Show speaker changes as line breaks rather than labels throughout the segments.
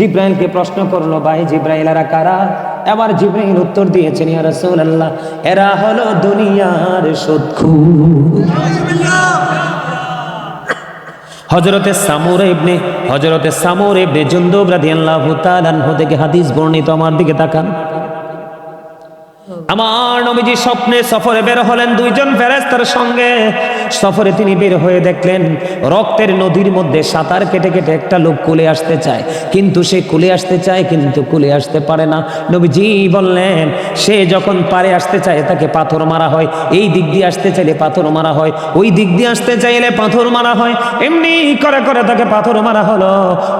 জিব্রাইলকে প্রশ্ন করল, ভাই জিব্রাইল এরা কারা? এবার জিব্রাইল উত্তর দিয়েছেন, ইয়া রাসূলুল্লাহ, এরা হলো দুনিয়ার সৎখু হজরতে সামুর ইবনে হজরতে সামুর ইবনে জুন্দুব রাদিয়াল্লাহু তাআলা থেকে হাদিস বর্ণিত, আমার দিকে তাকান। আমার নবীজি স্বপ্নে সফরে বের হলেন দুইজন ফেরেস্তার সঙ্গে। সফরে তিনি বের হয়ে দেখলেন, রক্তের নদীর মধ্যে সাঁতার কেটে কেটে একটা লোক কুলে আসতে চায়। কিন্তু সে কুলে আসতে চায়, কিন্তু কুলে আসতে পারে না। নবীজি বললেন, সে যখন পারে আসতে চায়, তাকে পাথর মারা হয়। এই দিক দিয়ে আসতে চাইলে পাথর মারা হয়, ওই দিক দিয়ে আসতে চাইলে পাথর মারা হয়। এমনি করে করে তাকে পাথর মারা হলো।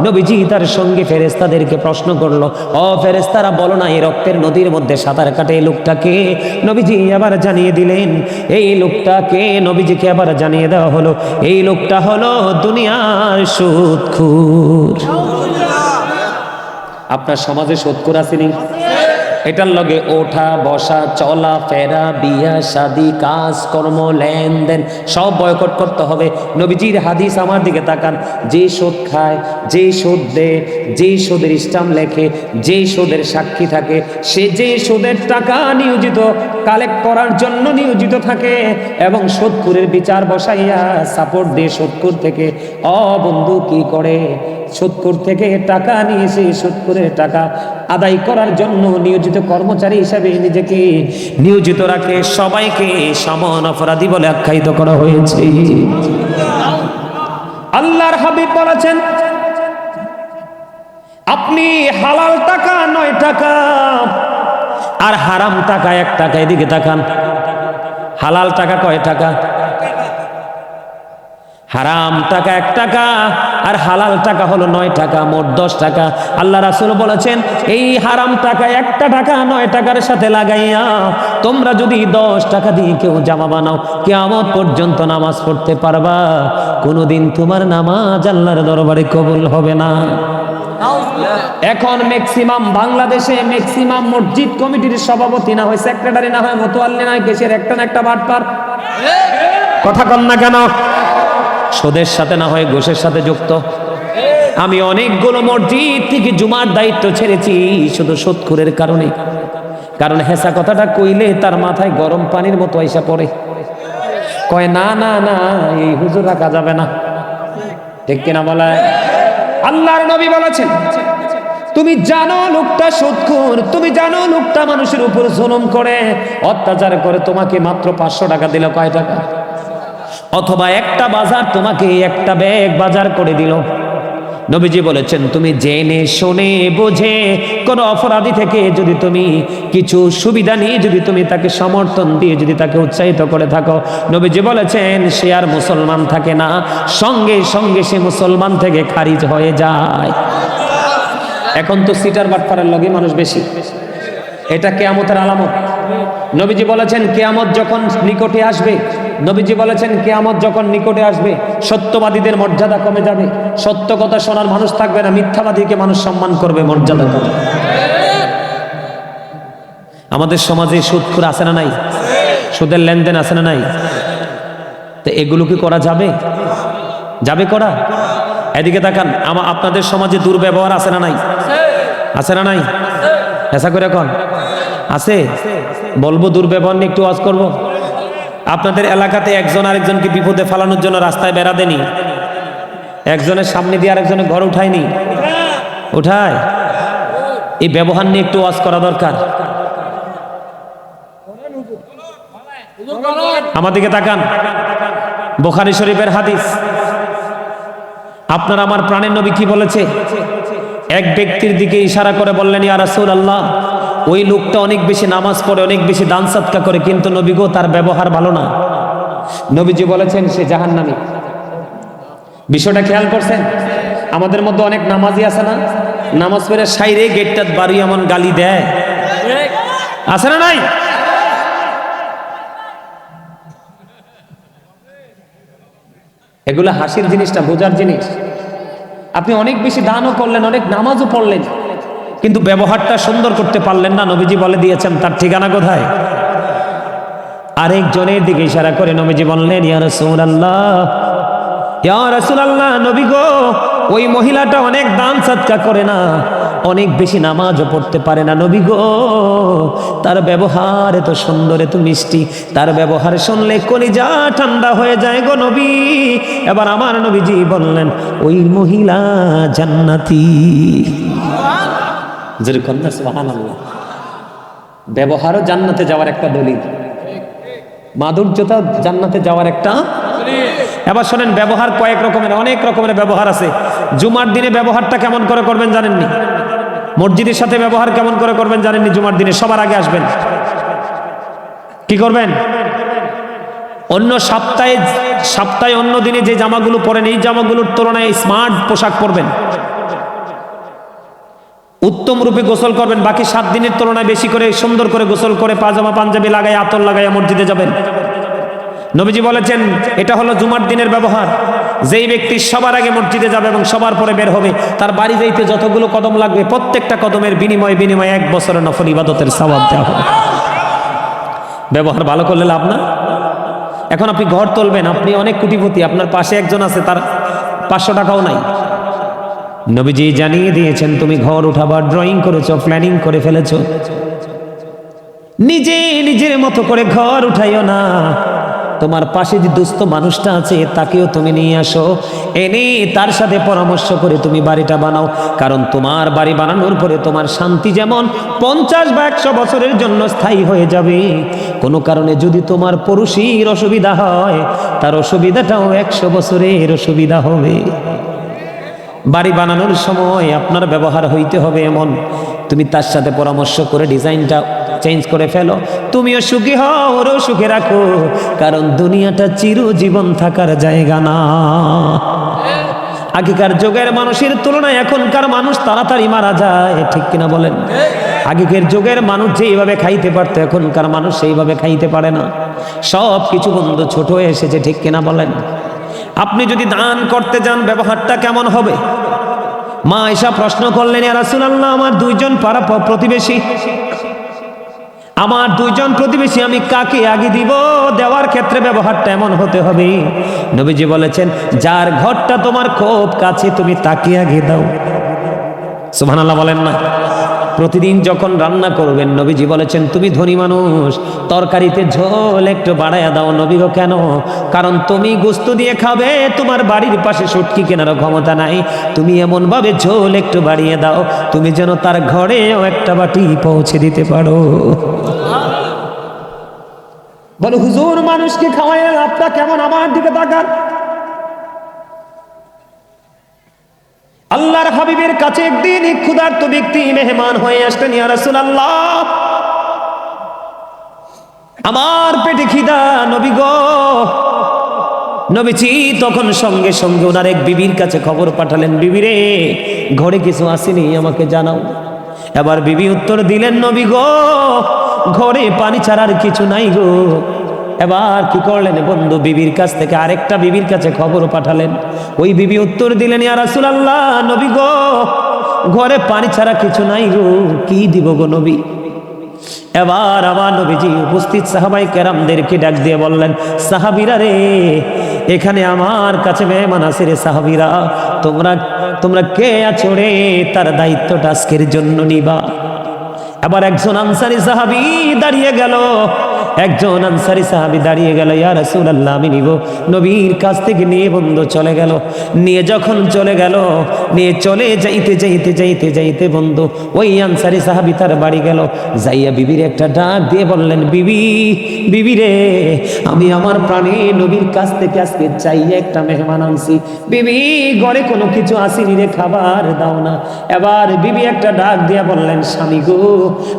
নবীজি তার সঙ্গে ফেরেস্তাদেরকে প্রশ্ন করল, ও ফেরেস্তারা বলো না, এই রক্তের নদীর মধ্যে সাঁতার কাটে এই লোকটাকে নবীজি আবার জানিয়ে দিলেন এই লোকটাকে নবীজিকে আবার জানিয়ে দেওয়া হলো। এই লোকটা হলো দুনিয়ার সুদখুর। আপনার সমাজে সুদখুর আসেনি এটার লগে ওঠা, বসা, চলা, ফেরা, বিয়া, শাদি, কাজ, কর্ম, লেনদেন সব বয়কট করতে হবে। নবীজির হাদিস আমার দিকে তাকান। যে সুদ খায়, যে সুদ দেয়, যে সুদের ইস্টাম লেখে, যে সুদের সাক্ষী থাকে, সে যে সুদের টাকা নিয়োজিত, কালেক্ট করার জন্য নিয়োজিত থাকে এবং সুদকুরের বিচার বসাইয়া সাপোর্ট দিয়ে সুদকুর থেকে, অ বন্ধু, কি করে? সুদকুর থেকে টাকা নিয়ে এসে সুদকুরের টাকা আদায় করার জন্য নিয়োজিত কর্মচারী হিসাবে নিজেকে নিয়োজিত রাখে, সবাইকে সমান অপরাধী বলে আখ্যায়িত করা হয়েছে। আল্লাহর হাবিব বলেছেন, আপনি হালাল টাকা নয় টাকা, আর হারাম টাকা এক টাকা, এদিকে তাকান। হালাল টাকা কয় টাকা? হারাম টাকা এক টাকা, আর হালাল টাকা হলো নয় টাকা, মোট দশ টাকা। আল্লাহ রাসুল বলেছেন, এই হারাম টাকা একটা টাকা নয় টাকার সাথে লাগাইয়া তোমরা যদি দশ টাকা দিয়ে কেউ জামা বানাও কেমন পর্যন্ত নামাজ পড়তে পারবা। কোনোদিন তোমার নামাজ আল্লাহর দরবারে কবুল হবে না। এখন ম্যাক্সিমাম বাংলাদেশে ম্যাক্সিমাম মসজিদ কমিটির সভাপতি না হয় সেক্রেটারি না হয়, মতোয়াল্লি না কেসের একটা না একটা বাটপার। কথা কন না কেন? সুদের সাথে না হয় ঘোষের সাথে যুক্ত। আমি অনেকগুলো মসজিদ থেকে জুমার দায়িত্ব ছেড়েছি, শুধু সুদখুরের কারণে। কারণ হেসা কথাটা কইলে তার মাথায় গরম পানির মতো আইসা পড়ে। কয়, না না না, এই হুজুর রাখা যাবে না। ঠিক কিনা বলা আল্লাহর নবী বলেছেন, তুমি জানো লোকটা সুদখোর, তুমি জানো লোকটা মানুষের উপর জুলুম করে, অত্যাচার করে তোমাকে মাত্র পাঁচশো টাকা দিল। কয় টাকা? অথবা একটা বাজার তোমাকে একটা ব্যাগ বাজার করে দিল। নবীজি বলেছেন, তুমি জেনে, শুনে, বুঝে কোনো অপরাধী থেকে যদি তুমি কিছু সুবিধা নিয়ে যদি তুমি তাকে সমর্থন দিয়ে যদি তাকে উৎসাহিত করে থাকো। নবীজি বলেছেন, সে আর মুসলমান থাকে না, সঙ্গে সঙ্গে সে মুসলমান থেকে খারিজ হয়ে যায়। এখন তো সিটার বাটপাড়ার লগে মানুষ বেশি। এটা কেয়ামতের আলামত। নবীজি বলেছেন, কেয়ামত যখন নিকটে আসবে নবীজি বলেছেন, কেয়ামত যখন নিকটে আসবে, সত্যবাদীদের মর্যাদা কমে যাবে। সত্য কথা শোনার মানুষ থাকবে না, মিথ্যাবাদীকে মানুষ সম্মান করবে, মর্যাদা করবে। আমাদের সমাজে সুদখুর আছে না নাই? সুদের লেনদেন আছে না নাই? তো এগুলো কি করা যাবে? যাবে করা? এদিকে তাকান, আমা আপনাদের সমাজে দুর্ব্যবহার আছে না নাই? আছে না নাই? এসা করে এখন আছে? বলব, দুর্ব্যবহার নিয়ে একটু ওয়াজ করব? আপনাদের এলাকাতে একজন আরেকজনকে বিপদে ফালানোর জন্য রাস্তায় বেড়া দেনি একজনের সামনে দিয়ে আরেকজনের ঘর উঠায়নি। উঠায়? এই ব্যবহার নিয়ে একটু ওয়াজ করা দরকার। আমাদেরকে তাকান। বোখারি শরীফের হাদিস। আপনার আমার প্রাণের নবী কি বলেছে? এক ব্যক্তির দিকে ইশারা করে বললেন, ইয়া রাসূল আল্লাহ ওই লোকটা অনেক বেশি নামাজ পড়ে, অনেক বেশি দান সৎকা করে, কিন্তু নবীগো তার ব্যবহার ভালো না। নবীজি বলেছেন, সে জাহান্নামী। বিষয়টা খেয়াল করছেন? আমাদের মধ্যে অনেক নামাজি আছে না? নামাজ পড়ে সাইরে গেটটাত বাড়ি এমন গালি দেয়। আছে না নাই? এগুলো হাসির জিনিসটা, বোঝার জিনিস। আপনি অনেক বেশি দানও করলেন, অনেক নামাজও পড়লেন। কিন্তু ব্যবহারটা সুন্দর করতে পারলেন না, নবীজি বলে দিয়েছেন, তার ঠিকানা কোথায়? আরেকজনের দিকে ইশারা করে নবীজি বললেন, ইয়া রাসূলুল্লাহ ইয়া রাসূলুল্লাহ, নবী গো, ওই মহিলাটা অনেক দান সৎকা করে না, অনেক বেশি নামাজও পড়তে পারে না, নবী গো, তার ব্যবহার এত সুন্দর, এত মিষ্টি, তার ব্যবহার শুনলে কলিজা ঠান্ডা হয়ে যায় গো নবী। এবার আমার নবীজি বললেন, ওই মহিলা জান্নাতি। যেরকম না সুবহানাল্লাহ। ব্যবহারও জান্নাতে যাওয়ার একটা দলিল। মাধুর্যতা জান্নাতে যাওয়ার একটা এবার শোনেন ব্যবহার কয়েক রকমের অনেক রকমের ব্যবহার আছে। জুমার দিনে ব্যবহারটা কেমন করে করবেন জানেননি? মসজিদের সাথে ব্যবহার কেমন করে করবেন জানেননি জুমার দিনে? সবার আগে আসবেন। কি করবেন? অন্য সপ্তাহে সপ্তাহে অন্য দিনে যে জামাগুলো পরেন এই জামাগুলোর তুলনায় স্মার্ট পোশাক পরবেন। উত্তম রূপে গোসল করবেন, বাকি সাত দিনের তুলনায় বেশি করে সুন্দর করে গোসল করে পাজামা পাঞ্জাবি লাগাই আতর লাগাই মসজিদে যাবেন। নবীজি বলেছেন, এটা হলো জুমার দিনের ব্যবহার। যেই ব্যক্তি সবার আগে মসজিদে যাবে এবং সবার পরে বের হবে, তার বাড়ি যাইতে যতগুলো কদম লাগবে, প্রত্যেকটা কদমের বিনিময়ে বিনিময়ে এক বছরের নফল ইবাদতের সবাব দেওয়া হবে। ব্যবহার ভালো করলে লাভ না? এখন আপনি ঘর তুলবেন, আপনি অনেক কুটিপতি, আপনার পাশে একজন আছে, তার পাঁচশো টাকাও নাই। নবীজি জানিয়ে দিয়েছেন, তুমি ঘর উঠাবার ড্রয়িং করেছ প্ল্যানিং করে ফেলেছো। নিজে নিজের মতো করে ঘর উঠাইও না। তোমার পাশে যে দুস্থ মানুষটা আছে, তাকেও তুমি নিয়ে আসো। এনে তার সাথে পরামর্শ করে তুমি বাড়িটা বানাও। কারণ তোমার বাড়ি বানানোর পরে তোমার শান্তি যেমন পঞ্চাশ বা একশো বছরের জন্য স্থায়ী হয়ে যাবে। কোনো কারণে যদি তোমার পড়ুশির অসুবিধা হয়, তার অসুবিধাটাও একশো বছরের অসুবিধা হবে। বাড়ি বানানোর সময় আপনার ব্যবহার হইতে হবে এমন। তুমি তার সাথে পরামর্শ করে ডিজাইনটা চেঞ্জ করে ফেলো। তুমিও সুখী হও, ওরও সুখে রাখো, কারণ দুনিয়াটা চিরজীবন থাকার জায়গা না। আগেকার যুগের মানুষের তুলনায় এখনকার মানুষ তাড়াতাড়ি মারা যায়, ঠিক কিনা বলেন? আগেকার যুগের মানুষ যেইভাবে খাইতে পারতো, এখনকার মানুষ সেইভাবে খাইতে পারে না। সব কিছু বন্ধু ছোট এসেছে, ঠিক কিনা বলেন? আপনি যদি দান করতে যান, ব্যবহারটা কেমন হবে? মা এসা প্রশ্ন করলেন রাসুলাল্লাহ, আমার দুইজন পাড়া প্রতিবেশী। আমার দুইজন প্রতিবেশী, আমি কাকে আগে দিব? দেওয়ার ক্ষেত্রে ব্যবহারটা এমন হতে হবে। নবীজি বলেছেন, যার ঘরটা তোমার খুব কাছে, তুমি তাকে আগে দাও। সুবহানাল্লাহ বলেন না। প্রতিদিন যখন রান্না করবেন, নবীজি বলেছেন, তুমি ধনী মানুষ, তরকারিতে ঝোল একটু বাড়াইয়া দাও। নবী গো কেন? কারণ তুমি গোস্ত দিয়ে খাবে, তোমার বাড়ির পাশে সুটকি কেনারও ক্ষমতা নাই। তুমি এমনভাবে ঝোল একটু বাড়িয়ে দাও, তুমি যেন তার ঘরেও একটা বাটি পৌঁছে দিতে পারো। বলো, হুজুর, মানুষকে খাওয়াই লাভটা কেমন? আমার দিকে তাকান। আল্লাহর হাবিবের কাছে একদিন ক্ষুধার্ত ব্যক্তি মেহমান হয়ে আসতেন, ইয়া রাসূলুল্লাহ, আমার পেটে খিদা, নবী গো। নবীজি তখন সঙ্গে সঙ্গে ওনার এক বিবির কাছে খবর পাঠালেন, বিবি রে, ঘরে কিছু আসেনি, আমাকে জানাও। এবার বিবি উত্তর দিলেন, নবী গো, ঘরে পানি ছাড়ার কিছু নাই গো। এবার কি করলেন বন্ধু বিবির কাছ থেকে আরেকটা বিবির কাছে খবর পাঠালেন। ওই বিবি উত্তর দিলেন, ইয়া রাসূলুল্লাহ, নবী গো, ঘরে পানি ছাড়া কিছু নাই গো কি দিব গো নবী? এবার আমার নবীজি উপস্থিত সাহাবাই কেরামদেরকে ডাক দিয়ে বললেন, সাহাবিরা রে, এখানে আমার কাছে মেহমান আছে রে সাহাবিরা, তোমরা তোমরা কে আছো রে? তার দায়িত্বটা আজকের জন্য নিবা। আবার একজন আনসারি সাহাবি দাঁড়িয়ে গেল একজন আনসারি সাহাবি দাঁড়িয়ে গেল, ইয়া রাসূলুল্লাহ, আমি নিব। নবীর কাছ থেকে নিয়ে বন্ধু চলে গেল। নিয়ে যখন চলে গেল, নিয়ে চলে যাইতে যাইতে যাইতে যাইতে বন্ধু। ওই আনসারি সাহাবি তার বাড়ি গেল। যাইয়া বিবির একটা ডাক দিয়ে বললেন, বিবি বিবি রে, আমি আমার প্রাণে নবীর কাছ থেকে আজকে চাইয়ে একটা মেহমান আনছি। বিবি, ঘরে কোনো কিছু আসেনি রে, খাবার দাও না। এবার বিবি একটা ডাক দিয়ে বললেন, স্বামী গো,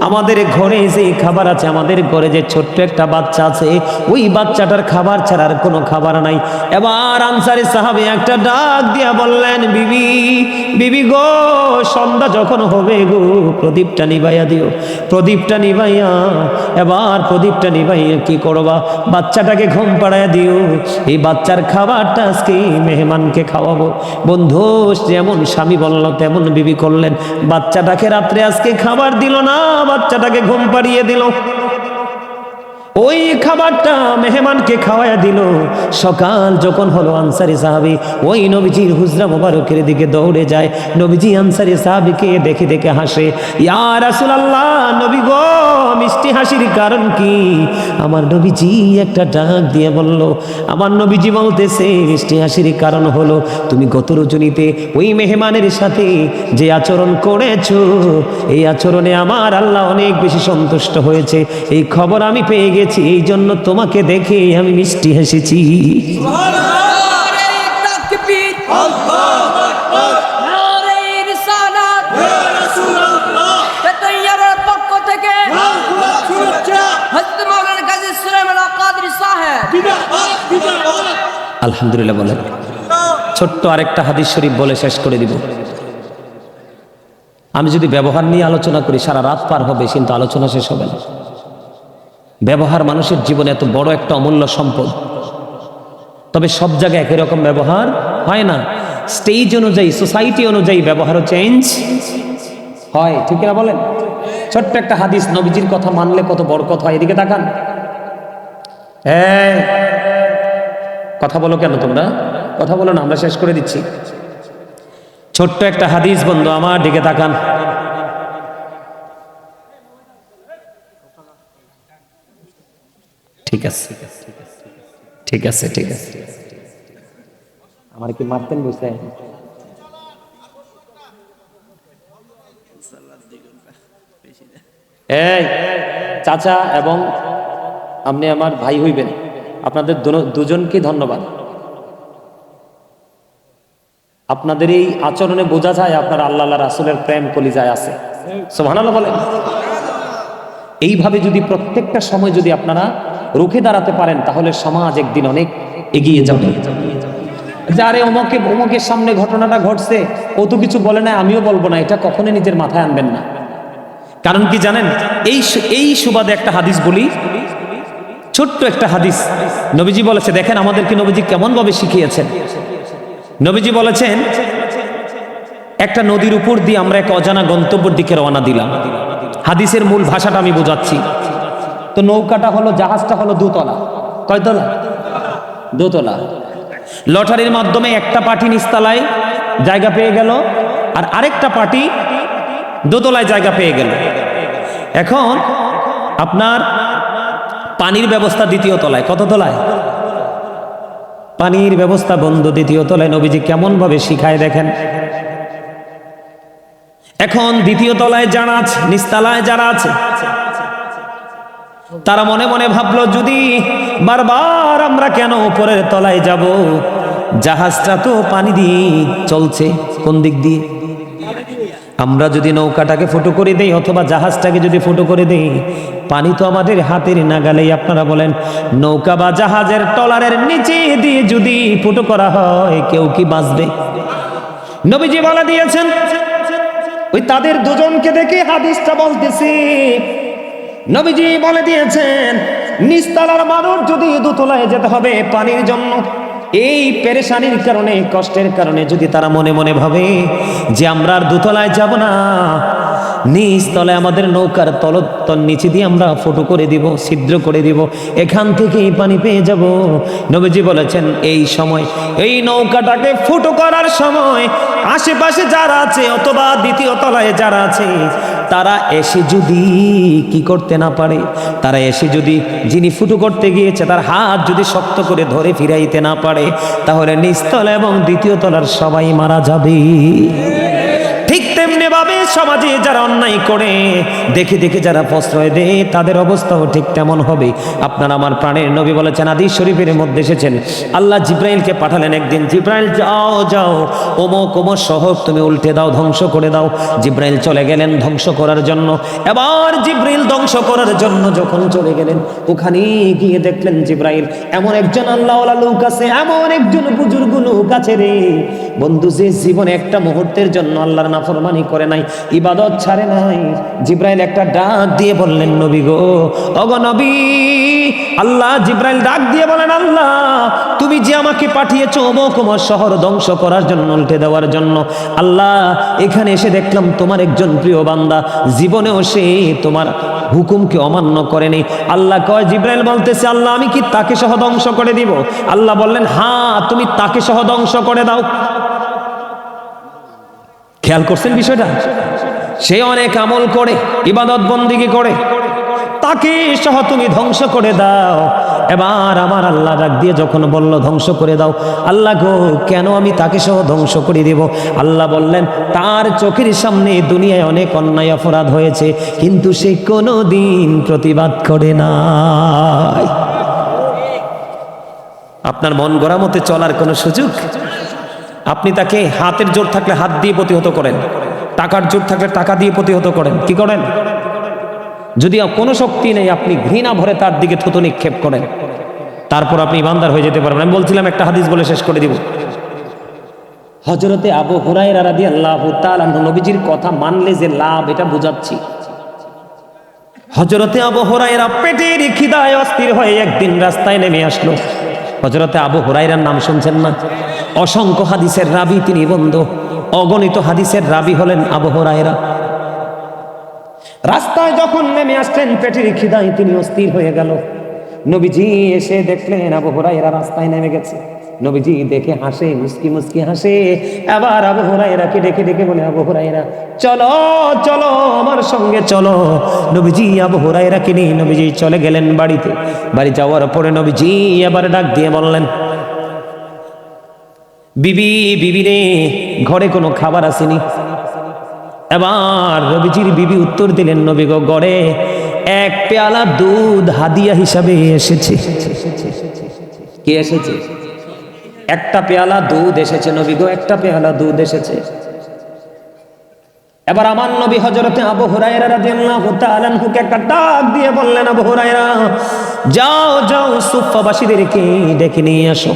আমাদের ঘরে যে খাবার আছে, আমাদের ঘরে যে ছোট্ট একটা বাচ্চা আছে, ওই বাচ্চাটার খাবার ছাড়ার কোনো খাবার নাই। এবার আনসারি সাহাবে একটা ডাক দিয়া বললেন, বিবি বিবি গো, সন্ধ্যা যখন হবে গো, প্রদীপটা নিবাইয়া দিও, প্রদীপটা নিবাইয়া এবার প্রদীপটা নিবাইয়া কি করবা? বাচ্চাটাকে ঘুম পাড়াইয়া দিও, এই বাচ্চার খাবারটা আজকে মেহমানকে খাওয়াবো। বন্ধু, যেমন স্বামী বলল, তেমন বিবি করলেন। বাচ্চাটাকে রাত্রে আজকে খাবার দিল না, বাচ্চাটাকে ঘুম পাড়িয়ে দিল। ওই খাবারটা মেহমানকে খাওয়ায় দিল। সকাল যখন হলো, আনসারি সাহাবি ওই নবীজির হুজরা মোবারকের দিকে দৌড়ে যায়। নবীজি আনসারি সাহাবিকে দেখে দেখে হাসে, ইয়া রাসূলুল্লাহ, নবী গো, মিষ্টি হাসির কারণ কি? আমার নবীজি একটা ডাক দিয়ে বলল, আমার নবীজি বলতেছে, মিষ্টি হাসির কারণ হলো, তুমি গত রজনীতে ওই মেহমানের সাথে যে আচরণ করেছ, এই আচরণে আমার আল্লাহ অনেক বেশি সন্তুষ্ট হয়েছে। এই খবর আমি পেয়ে গেছি এই জন্য তোমাকে দেখে আমি মিষ্টি হেসেছি। আলহামদুলিল্লাহ বলেন। ছোট্ট আরেকটা হাদিস শরীফ বলে শেষ করে দিব। আমি যদি ব্যবহার নিয়ে আলোচনা করি, সারা রাত পার হবে, কিন্তু আলোচনা শেষ হবে না। ব্যবহার মানুষের জীবনে এত বড় একটা অমূল্য সম্পদ। তবে সব জায়গায় একই রকম ব্যবহার হয় না। স্টেজ অনুযায়ী সোসাইটি অনুযায়ী ব্যবহারও চেঞ্জ হয় ঠিক না বলেন? ছোট্ট একটা হাদিস নবীজির কথা মানলে কত বড় কথা হয় এদিকে তাকান। এই, কথা বলো কেন তোমরা? কথা বলো না আমরা শেষ করে দিচ্ছি। ছোট্ট একটা হাদিস বন্ধু আমার দিকে তাকান। ঠিক আছে ঠিক আছে ঠিক আছে। আমার কি মারতেন বুঝতে এই চাচা এবং আপনি আমার ভাই হইবেন। আপনাদের দুজনকে ধন্যবাদ। আপনাদের এই আচরণে বোঝা যায় আপনার আল্লাহ রাসুলের প্রেম কলিজায় আছে। সোহানাল্লাহ বলেন। এইভাবে যদি প্রত্যেকটা সময় যদি আপনারা রুখে দাঁড়াতে পারেন, তাহলে সমাজ একদিন অনেক এগিয়ে যাবে। যারে অমকে অমকের সামনে ঘটনাটা ঘটছে, ও তো কিছু বলে না, আমিও বলব না, এটা কখনোই নিজের মাথায় আনবেন না। কারণ কি জানেন, এই এই সুবাদে একটা হাদিস বলি, ছোট্ট একটা হাদিস। নবীজি বলেছে, দেখেন আমাদেরকে নবীজি কেমন ভাবে শিখিয়েছেন। নবীজি বলেছেন, একটা নদীর উপর দিয়ে আমরা এক অজানা গন্তব্যের দিকে রওনা দিলাম। হাদিসের মূল ভাষাটা আমি বোঝাচ্ছি। তো নৌকাটা হলো, জাহাজটা হলো দুতলা। কয়তলা? দোতলা। লটারির মাধ্যমে একটা পার্টি নিস্তালায় জায়গা পেয়ে গেল, আর আরেকটা পার্টি দোতলায় জায়গা পেয়ে গেল। এখন আপনার পানির ব্যবস্থা দ্বিতীয় তলায়। কত তলায়? পানির ব্যবস্থা বন্ধ দ্বিতীয় তলায়। নবীজি কেমন ভাবে শিখায় দেখেন। এখন দ্বিতীয় তলায় যারা আছে, নিস্তালায় যারা আছে তারা মনে মনে ভাবলো, যদি বারবার আমরা কেন উপরের তলায় যাব? জাহাজটা তো পানি দিয়ে চলছে, কোন দিক দিয়ে? আমরা যদি নৌকাটাকে ফুটো করে দেই অথবা জাহাজটাকে যদি ফুটো করে দেই, পানি তো আমাদের হাতের নাগালেই। আপনারা বলেন, নৌকা বা জাহাজের টলারের নিচে দিয়ে যদি ফুটো করা হয়, কেউ কি বাঁচবে? নবীজি বলে দিয়েছেন, ওই তাদের দুজনকে দেখে হাদিসটা বলতেছি নবীজি বলে দিয়েছেন, নিস্তালার মানুষ যদি দুতলায় যেতে হবে পানির জন্য, এই পেরেশানির কারণে, কষ্টের কারণে যদি তারা মনে মনে ভাবে যে আমরা আর দুতলায় যাব না নিচ তলায় আমাদের নৌকার তল তল নিচে দিয়ে আমরা ফটো করে দিব, ছিদ্র করে দিব, এখান থেকেই পানি পেয়ে যাব। নবীজি বলেছেন, এই সময়, এই নৌকাটাকে ফুটো করার সময় আশেপাশে যারা আছে অথবা দ্বিতীয় তলায় যারা আছে, তারা এসে যদি কি করতে না পারে, তারা এসে যদি যিনি ফুটো করতে গিয়েছে, তার হাত যদি শক্ত করে ধরে ফিরাইতে না পারে, তাহলে নিচতলা এবং দ্বিতীয় তলার সবাই মারা যাবে। ঠিক তেমনি ভাবে সমাজে যারা অন্যায় করে, দেখে দেখে যারা প্রশ্রয় দেয়, তাদের অবস্থাও ঠিক তেমন হবে। আপনার আমার প্রাণের নবী বলেছেন আদি শরীফের মধ্যে এসেছেন, আল্লাহ জিব্রাইলকে পাঠালেন একদিন, জিব্রাইল, যাও যাও ওমো কোমো শহর তুমি উল্টে দাও, ধ্বংস করে দাও। জিব্রাইল চলে গেলেন ধ্বংস করার জন্য। এবার জিব্রাইল ধ্বংস করার জন্য যখন চলে গেলেন ওখানে গিয়ে দেখলেন জিব্রাইল, এমন একজন আল্লাহওয়ালা লোক আছে, এমন একজন বুজুর্গ লোক আছে রে বন্ধু, যে জীবনে একটা মুহূর্তের জন্য আল্লাহর নাফরমানি করে নাই, ইবাদত ছাড়ে নাই, জিব্রাইল একটা ডাক দিয়ে বললেন, নবী গো, অগ নবী, আল্লাহ জিব্রাইল ডাক দিয়ে বলেন, আল্লাহ, তুমি যে আমাকে পাঠিয়েছো অমক অমর শহর ধ্বংস করার জন্য, উল্টে দেওয়ার জন্য, আল্লাহ, এখানে এসে দেখলাম তোমার একজন প্রিয় বান্দা, জীবনেও সে তোমার হুকুমকে অমান্য করেনি। আল্লাহ কয়, জিব্রাইল বলতেছে, আল্লাহ, আমি কি তাকে সহ ধ্বংস করে দিব? আল্লাহ বললেন হ্যাঁ তুমি তাকে সহ ধ্বংস করে দাও। খেয়াল করছেন বিষয়টা? সে অনেক আমল করে ইবাদত বন্দিগি করে। তাকে সহ তুমি ধ্বংস করে দাও। এবার আমার আল্লাহ ডাক দিয়ে যখন বলল, ধ্বংস করে দাও। আল্লাহ গো, কেন আমি তাকে সহ ধ্বংস করে দেব? আল্লাহ বললেন, তার চোখের সামনে দুনিয়ায় অনেক অন্যায় অপরাধ হয়েছে, কিন্তু সে কোনো দিন প্রতিবাদ করে নাই। আপনার মন গড়া মতে চলার কোনো সুযোগ? আপনি তাকে হাতের জোর থাকলে হাত দিয়ে প্রতিহত করেন, টাকার জোর থাকলে টাকা দিয়ে প্রতিহত করেন, কি করেন? যদি কোনো শক্তি নেই, আপনি ঘৃণা ভরে তার দিকে থুতু নিক্ষেপ করেন। তারপর আপনি ইমানদার হয়ে যেতে পারবেন। আমি বলছিলাম একটা হাদিস বলে শেষ করে দিব। হজরতে আবু হুরাইরা রাদি আল্লাহ নবীজির কথা মানলে যে লাভ, এটা বুঝাচ্ছি। হজরতে আবু হুরাইরা পেটের খিদায় অস্থির হয়ে একদিন রাস্তায় নেমে আসলো। হজরতে আবু হুরাইরার নাম শুনছেন না? অসংখ্য হাদিসের রাবি তিনি বন্ধু। অগণিত হাদিসের রাবি হলেন আবু হুরাইরা রাস্তায় যখন নেমে আসছেন পেটের খিদায় তিনি অস্থির হয়ে গেল। নবীজি এসে দেখলেন, আবু হুরাইরা রাস্তায় নেমে গেছে। নবীজি দেখে হাসে, মুস্কি মুস্কি হাসে। আবার আবু হুরাইরাকে ডেকে ডেকে বলে, আবু হুরাইরা চলো চলো আমার সঙ্গে, চলো। নবীজি আবু হুরাইরাকে নিয়ে নবীজি চলে গেলেন বাড়িতে। বাড়ি যাওয়ার পরে নবীজি আবার ডাক দিয়ে বললেন, বিবি বিবি রে, ঘরে কোনো খাবার আসেনি? এবার রবিজির বিবি উত্তর দিলেন, নবী গো, গড়ে এক পেয়ালা দুধ হাদিয়া হিসাবে এসেছে। কে এসেছে? একটা পেয়ালা দুধ এসেছে, নবী গো, একটা পেয়ালা দুধ এসেছে। এবার আমার নবী হজরতে আবু হুরায়রা রাদিয়াল্লাহু তাআলা আনহুকে একটা ডাক দিয়ে বললেন, আবু হুরায়রা, যাও যাও সুফাবাসীদেরকে ডেকে নিয়ে আসো।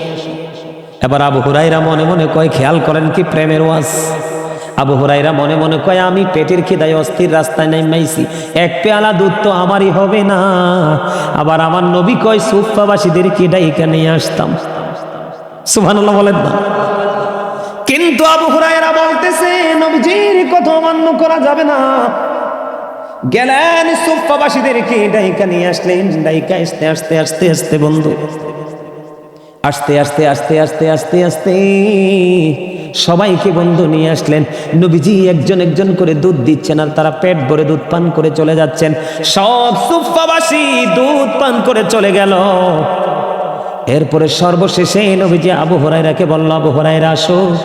এবার আবু হুরাইরা মনে মনে কয়, খেয়াল করেন কি প্রেমের ওয়াজ? আবু হুরাইরা মনে মনে কয়, আমি পেটের খিদায় অস্থির রাস্তায় নাইমাইছি এক পেয়ালা দুধ তো আমারই হবে না। আবার আমার নবী কয় সুফাবাসীদের কি ডাইকা নিয়ে আসতাম। সুবহানাল্লাহ বলেন না। কিন্তু আবু হুরাইরা বলতেছে, নবীজির কথা অমান্য করা যাবে না। গেলেন সুফাবাসীদেরকে ডাইকা নিয়ে আসলেন, ডাইকা আসতে আসতে আসতে আসতে বন্ধু। আস্তে আস্তে আস্তে আস্তে আস্তে আস্তে সবাইকে বন্ধু নিয়ে আসলেন। নবীজি একজন একজন করে দুধ দিচ্ছেন আর তারা পেট ভরে দুধ পান করে চলে যাচ্ছেন। সব সুফাবাসী দুধ পান করে চলে গেল। এরপরে সর্বশেষে নবীজি আবু হরাইরাকে বলল, আবু হরাইরা আসো।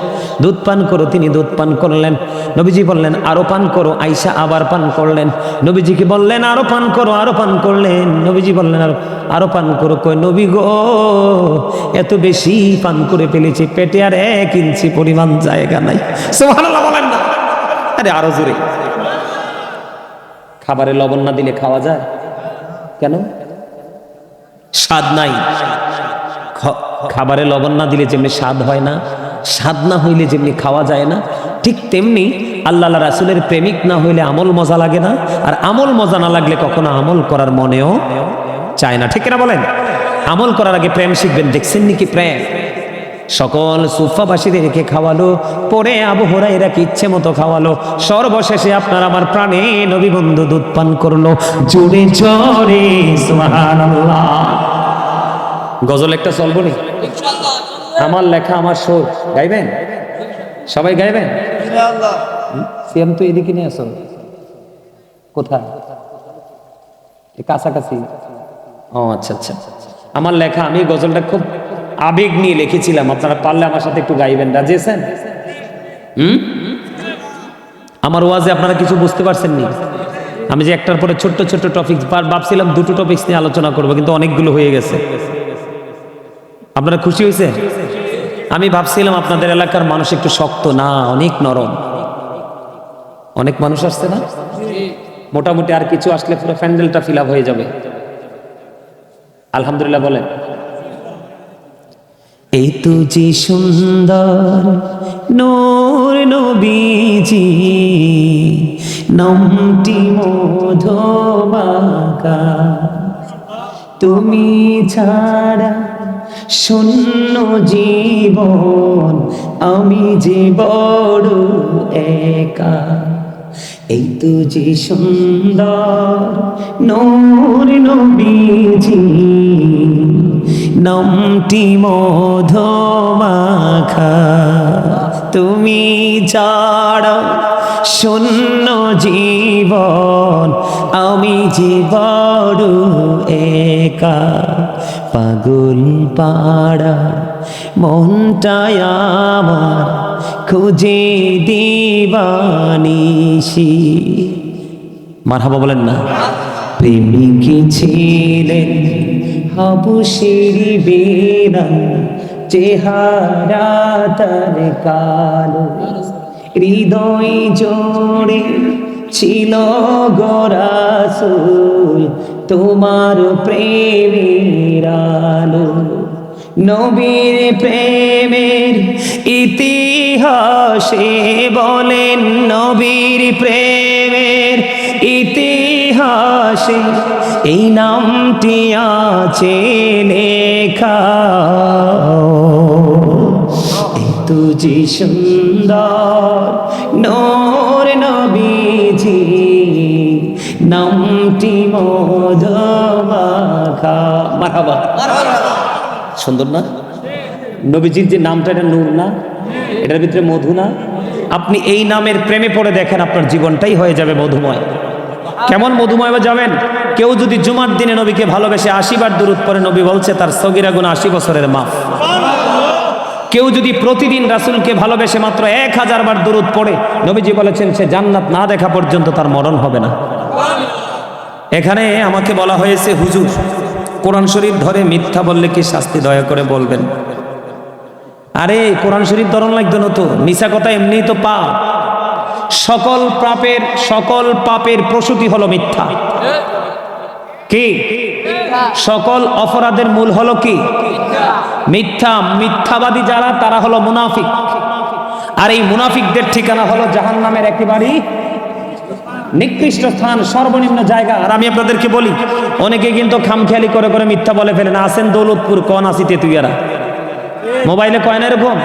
দুধ পান করো, তিনি দুধ পান করলেন। নবীজি বললেন, আরও পান করো। আইসা আবার পান করলেন। নবীজিকে বললেন, আরও পান করো, আরও পান করলেন। নবীজি বললেন, আরও আরও পান করো? কই, নবী গো, এত বেশি পান করে ফেলেছি, পেটে আর এক ইঞ্চি পরিমাণ জায়গা নাই। বলেন না। আরে, আরও জোরে। খাবারে লবণ না দিলে খাওয়া যায়? কেন? স্বাদ নাই। খাবারে লবণ না দিলে যেমনি স্বাদ হয় না, স্বাদ না হইলে যেমনি খাওয়া যায় না, ঠিক তেমনি আল্লাহ রাসুলের প্রেমিক না হইলে আমল মজা লাগে না, আর আমল মজা না লাগলে কখনো আমল করার মনেও চায় না। ঠিক না বলেন? আমল করার আগে প্রেম শিখবেন, দেখছেন নাকি প্রেম? সকল সুফাবাসীদেরকে খাওয়ালো, পরে আবু হরাইরাকে ইচ্ছে মতো খাওয়ালো, সর্বশেষে আপনার আমার প্রাণে নবী বন্ধু দুধ পান করল, জোরে জোরে, সুবহানাল্লাহ। গজল একটা চলবো নি? আমার লেখা, আমার সুর। গাইবেন? সবাই গাইবেন? সিএম তো এদিকে নিয়ে আসো কোথায়? কাছাকাছি। ও আচ্ছা আচ্ছা। আমার লেখা, আমি গজলটা খুব আবেগ নিয়ে লিখেছিলাম। আপনারা পারলে আমার সাথে একটু গাইবেন। রাজি আছেন? হুম? আমার ওয়াজে আপনারা কিছু বুঝতে পারছেন নি? আমি যে একটার পরে ছোট্ট ছোট্ট টপিক ভাবছিলাম দুটো টপিক্স নিয়ে আলোচনা করব, কিন্তু অনেকগুলো হয়ে গেছে। আপনারা খুশি হয়েছে? আমি ভাবছিলাম আপনাদের এলাকার মানুষ একটু শক্ত, না, অনেক নরম। অনেক মানুষ আসছে না? মোটামুটি আর কিছু আসলে পুরো প্যান্ডেলটা ফিল হয়ে যাবে। আলহামদুলিল্লাহ বলেন। এই তো যে সুন্দর নূর নবীজি, নামটি মধুবাকা তুমি ছাড়া শূন্য জীবন, আমি যে বড় একা। এই তো যে সুন্দর নূর নবীজি, নামটি মধমাখা। তুমি ছাড়া শূন্য জীবন, আমি যে বড় একা। পাগল পাড়া মনটায় আমার খুঁজে দিবানিসি মারহাবা বলেন না। প্রেমিক ছিলেন হবুসের বেড়া চেহারা তার কালো। হৃদয় জোড়ে ছিল গোরাসুল তোমার প্রেমের আলো। নবীর প্রেমের ইতিহাসে বলেন, নবীর প্রেমের ইতিহাসে এই নামটি আছে লেখা। তুজি সুন্দর, নোর নবীজি নামটি মারহাবা। সুন্দর না? নবীজির যে নামটা, এটা নূর না? এটার ভিতরে মধু না? আপনি এই নামের প্রেমে পড়ে দেখেন আপনার জীবনটাই হয়ে যাবে মধুময়। কেমন মধুময় বা যাবেন? কেউ যদি জুমার দিনে নবীকে ভালোবেসে আশিবার দূরত পরে নবী বলছে, তার সগিরা গুণ আশি বছরের মাফ। কেউ যদি প্রতিদিন রাসূলকে ভালোবেসে মাত্র এক হাজার বার দূরত পড়ে, নবীজি বলেছেন, সে জান্নাত না দেখা পর্যন্ত তার মরণ হবে না। এখানে আমাকে বলা হয়েছে, হুজুর, কোরআন শরীফ ধরে মিথ্যা বললে কি শাস্তি দয়া করে বলবেন? আরে, কোরআন শরীফ ধরন লাগতো না তো মিশা কথা এমনিই তো পা সকল পাপের সকল পাপের প্রসূতি হলো মিথ্যা। কি? সকল অপরাধের মূল হলো কি? মিথ্যা। মিথ্যাবাদী যারা, তারা হলো মুনাফিক। আর এই মুনাফিকদের ঠিকানা হলো জাহান্নামের একেবারেই নিকৃষ্ট স্থান, সর্বনিম্ন জায়গা। আর আমি আপনাদেরকে বলি, অনেকে কিন্তু খামখেয়ালি করে করে মিথ্যা বলে ফেলেন আসেন দৌলতপুর, কন আসিতে তুইয়ারা মোবাইলে কয় না এরকম?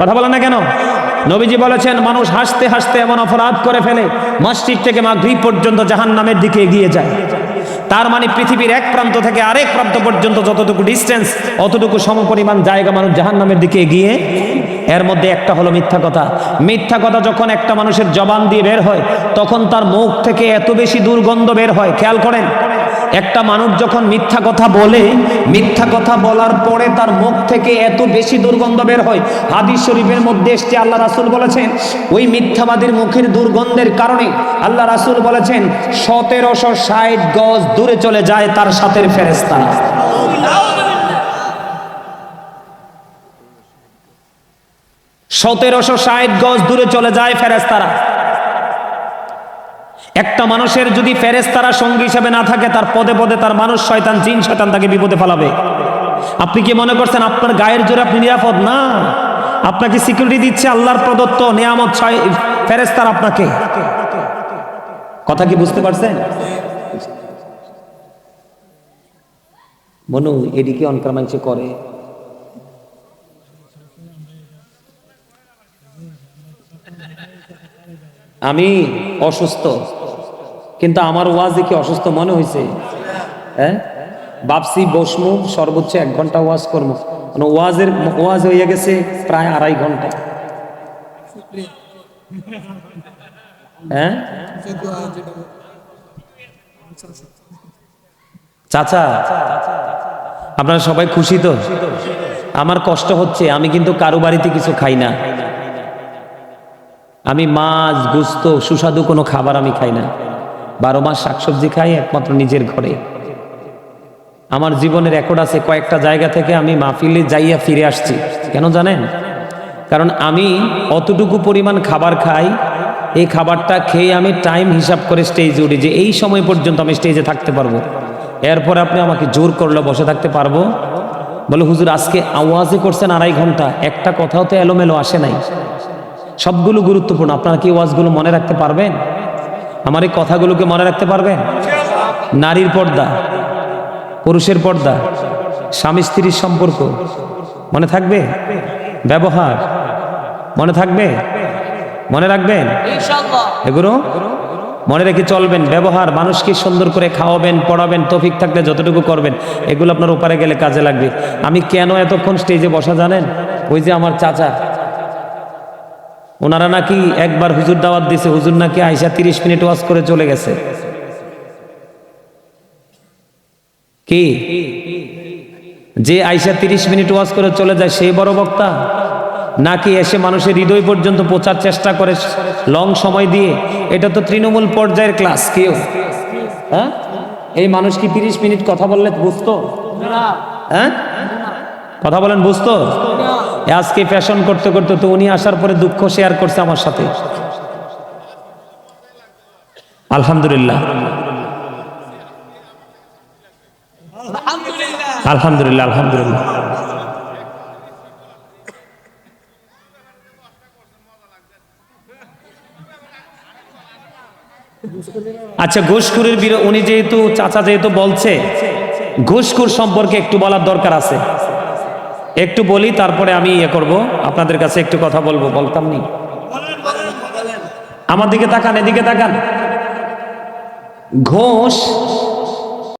কথা বলে না কেন? নবীজি বলেছেন, মানুষ হাসতে হাসতে এমন অপরাধ করে ফেলে, মসজিদ থেকে মাগরিব পর্যন্ত জাহান নামের দিকে এগিয়ে যায়। তার মানে পৃথিবীর এক প্রান্ত থেকে আরেক প্রান্ত পর্যন্ত যতটুকু ডিস্টেন্স অতটুকু সমপরিমাণ জায়গা মানুষ জাহান নামের দিকে এগিয়ে এর মধ্যে একটা হলো মিথ্যা কথা। মিথ্যা কথা যখন একটা মানুষের জবান দিয়ে বের হয়, তখন তার মুখ থেকে এত বেশি দুর্গন্ধ বের হয়, খেয়াল করেন। একটা মানুষ যখন মিথ্যা কথা বলে, মিথ্যা কথা বলার পরে তার মুখ থেকে এত বেশি দুর্গন্ধ বের হয়, হাদিস শরীফের মধ্যে এসছে, আল্লাহ রাসুল বলেছেন, ওই মিথ্যাবাদীর মুখের দুর্গন্ধের কারণে আল্লাহ রাসুল বলেছেন, সতেরোশো ষাট গজ দূরে চলে যায় তার সাথের ফেরেস্তা সতেরোশো ষাট গজ দূরে চলে যায় ফেরেস্তারা একটা মানুষের যদি ফেরেস্তারা সঙ্গী হিসেবে না থাকে, তার পদে পদে তার মানুষ শয়তান, জিন শয়তান তাকে বিপদে ফেলাবে। আপনি কি মনে করছেন আপনার গায়ের জোরে আপনি নিরাপদ? না। আপনাকে সিকিউরিটি দিচ্ছে আল্লাহর প্রদত্ত নিয়ামত ফেরেস্তার আপনাকে। কথা কি বুঝতে পারছেন? মনু এদিকে অনক্রমাংশে করে। আমি অসুস্থ। কিন্তু আমার ওয়াজ দেখে অসুস্থ মনে হয়েছে হ্যাঁ? বাপসি বসমু, সর্বোচ্চ এক ঘণ্টা ওয়াজ করব মানে ওয়াজের ওয়াজ হয়ে গেছে প্রায় আড়াই ঘণ্টা। হ্যাঁ? চাচা, আপনারা সবাই খুশি তো? আমার কষ্ট হচ্ছে, আমি কিন্তু কারও বাড়িতে কিছু খাই না। আমি মাছ, গুস্ত, সুস্বাদু কোনো খাবার আমি খাই না। বারো মাস শাকসবজি খাই একমাত্র নিজের ঘরে। আমার জীবনের রেকর্ড আছে, কয়েকটা জায়গা থেকে আমি মাহফিলে যাইয়া ফিরে আসছি। কেন জানেন? কারণ আমি অতটুকু পরিমাণ খাবার খাই, এই খাবারটা খেয়ে আমি টাইম হিসাব করে স্টেজে উঠি যে এই সময় পর্যন্ত আমি স্টেজে থাকতে পারব। এরপর আপনি আমাকে জোর করলে বসে থাকতে পারব। বলে, হুজুর, আজকে আওয়াজে করছেন আড়াই ঘণ্টা। একটা কথাও তো এলোমেলো আসে নাই। সবগুলো গুরুত্বপূর্ণ। আপনারা কি ওয়াজগুলো মনে রাখতে পারবেন? আমার এই কথাগুলোকে মনে রাখতে পারবেন? নারীর পর্দা পুরুষের পর্দা স্বামী স্ত্রীর সম্পর্ক মনে থাকবে? ব্যবহার মনে থাকবে? মনে রাখবেন? এগুলো মনে রেখে চলবেন। ব্যবহার মানুষকে সুন্দর করে খাওয়াবেন পড়াবেন তফিক থাকলে যতটুকু করবেন এগুলো আপনার ওপারে গেলে কাজে লাগবে। আমি কেন এতক্ষণ স্টেজে বসা জানেন? ওই যে আমার চাচা ওনারা নাকি একবার হুজুর দাওয়াত দিছে, হুজুর নাকি আইসা তিরিশ মিনিট ওয়াজ করে চলে গেছে। কি? যে আইসা তিরিশ মিনিট ওয়াজ করে চলে যায়, সেই বড় বক্তা? নাকি এসে মানুষের হৃদয় পর্যন্ত পৌঁছার চেষ্টা করে লং সময় দিয়ে? এটা তো তৃণমূল পর্যায়ের ক্লাস, কেউ? হ্যাঁ? এই মানুষ কি তিরিশ মিনিট কথা বললে বুঝতো? হ্যাঁ? কথা বলেন বুঝতো? আজকে ফ্যাশন করতে করতে তো উনি আসার পরে দুঃখ শেয়ার করছে আমার সাথে। আলহামদুলিল্লাহ। আলহামদুলিল্লাহ আলহামদুলিল্লাহ। আচ্ছা ঘুষখুরির বিরো উনি যেহেতু চাচা যেহেতু বলছে ঘুষখুর সম্পর্কে একটু বলার দরকার আছে। একটু বলি, তারপরে আমি ইয়ে করব। আপনাদের কাছে একটু কথা বলব, বলতাম নি? আমার দিকে তাকান, এদিকে তাকান। ঘোষ